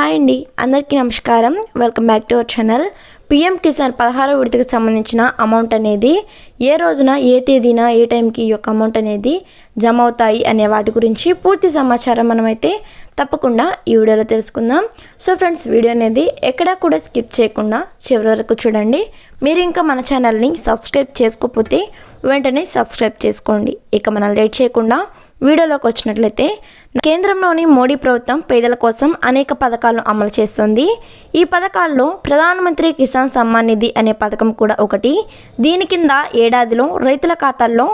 Hi అండి. అందరికీ నమస్కారం. Welcome back to our channel. PM Kisan పదహారవ విడతకు సంబంధించిన అమౌంట్ అనేది ఏ రోజున ఏ తేదీన ఏ టైంకి ఈ యొక్క అమౌంట్ అనేది జమ అవుతాయి అనే వాటి గురించి పూర్తి సమాచారం మనమైతే తప్పకుండా ఈ వీడియోలో తెలుసుకుందాం. సో ఫ్రెండ్స్ వీడియో అనేది ఎక్కడా కూడా స్కిప్ చేయకుండా చివరి వరకు చూడండి. మీరు ఇంకా మన ఛానల్ని సబ్స్క్రైబ్ చేసుకోకపోతే వెంటనే సబ్స్క్రైబ్ చేసుకోండి. ఇక మనం లేట్ చేయకుండా వీడియోలోకి వచ్చినట్లయితే కేంద్రంలోని మోడీ ప్రభుత్వం పేదల కోసం అనేక పథకాలను అమలు చేస్తుంది. ఈ పథకాల్లో ప్రధానమంత్రి కిసాన్ సమ్మాన్ నిధి అనే పథకం కూడా ఒకటి. దీని కింద ఏడాదిలో రైతుల ఖాతాల్లో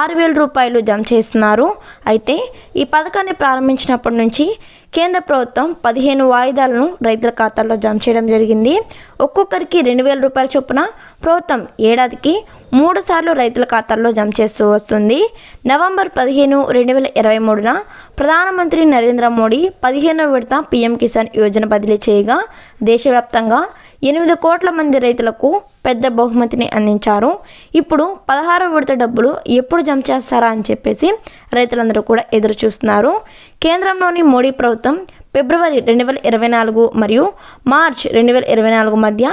ఆరు వేల రూపాయలు జమ చేస్తున్నారు. అయితే ఈ పథకాన్ని ప్రారంభించినప్పటి నుంచి కేంద్ర ప్రభుత్వం పదిహేను వాయిదాలను రైతుల ఖాతాల్లో జమ చేయడం జరిగింది. ఒక్కొక్కరికి రెండు వేల రూపాయల చొప్పున ప్రభుత్వం ఏడాదికి మూడు సార్లు రైతుల ఖాతాల్లో జమ చేస్తూ వస్తుంది. నవంబర్ పదిహేను రెండు వేల ఇరవై మూడున ప్రధానమంత్రి నరేంద్ర మోడీ పదిహేనవ విడత పీఎం కిసాన్ యోజన బదిలీ చేయగా దేశవ్యాప్తంగా ఎనిమిది కోట్ల మంది రైతులకు పెద్ద బహుమతిని అందించారు. ఇప్పుడు పదహారవ విడత డబ్బులు ఎప్పుడు జమ చేస్తారా అని చెప్పేసి రైతులందరూ కూడా ఎదురు చూస్తున్నారు. కేంద్రంలోని మోడీ ప్రభుత్వం ఫిబ్రవరి రెండు వేల ఇరవై నాలుగు మరియు మార్చ్ రెండు వేల ఇరవై నాలుగు మధ్య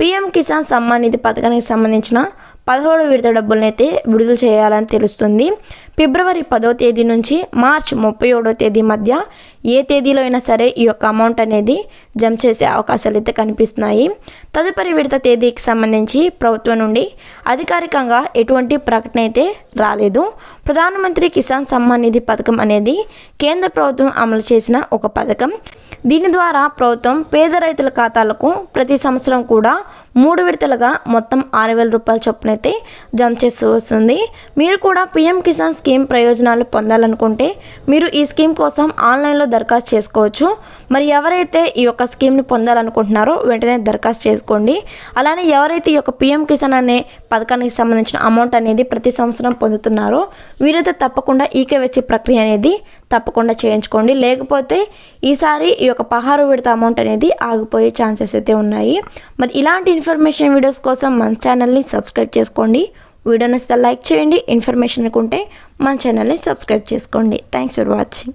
పీఎం కిసాన్ సమ్మాన్ నిధి పథకానికి సంబంధించిన పదహోడు విడత డబ్బులనైతే విడుదల చేయాలని తెలుస్తుంది. ఫిబ్రవరి పదో తేదీ నుంచి మార్చ్ ముప్పై ఏడో తేదీ మధ్య ఏ తేదీలో అయినా సరే ఈ యొక్క అమౌంట్ అనేది జమ చేసే అవకాశాలు అయితే కనిపిస్తున్నాయి. తదుపరి విడత తేదీకి సంబంధించి ప్రభుత్వం నుండి అధికారికంగా ఎటువంటి ప్రకటన అయితే రాలేదు. ప్రధానమంత్రి కిసాన్ సమ్మాన్ నిధి పథకం అనేది కేంద్ర ప్రభుత్వం అమలు చేసిన ఒక పథకం. దీని ద్వారా ప్రభుత్వం పేద రైతుల ఖాతాలకు ప్రతి సంవత్సరం కూడా మూడు విడతలుగా మొత్తం ఆరు వేల రూపాయల చొప్పున అయితే జమ చేస్తూ వస్తుంది. మీరు కూడా పిఎం కిసాన్ స్కీమ్ ప్రయోజనాలు పొందాలనుకుంటే మీరు ఈ స్కీమ్ కోసం ఆన్లైన్లో దరఖాస్తు చేసుకోవచ్చు. మరి ఎవరైతే ఈ యొక్క స్కీమ్ని పొందాలనుకుంటున్నారో వెంటనే దరఖాస్తు చేసుకోండి. అలానే ఎవరైతే ఈ యొక్క పిఎం కిసాన్ అనే పథకానికి సంబంధించిన అమౌంట్ అనేది ప్రతి సంవత్సరం పొందుతున్నారో వీరైతే తప్పకుండా ఈకేవైసీ ప్రక్రియ అనేది తప్పకుండా చేయించుకోండి. లేకపోతే ఈసారి ఈ యొక్క పహారు విడత అమౌంట్ అనేది ఆగిపోయే ఛాన్సెస్ అయితే ఉన్నాయి. మరి ఇలాంటి ఇన్ఫర్మేషన్ వీడియోస్ కోసం మన ఛానల్ని సబ్స్క్రైబ్ చేసుకోండి. వీడియోని లైక్ చేయండి. ఇన్ఫర్మేషన్ అనుకుంటే మన ఛానల్ని సబ్స్క్రైబ్ చేసుకోండి. Thanks for watching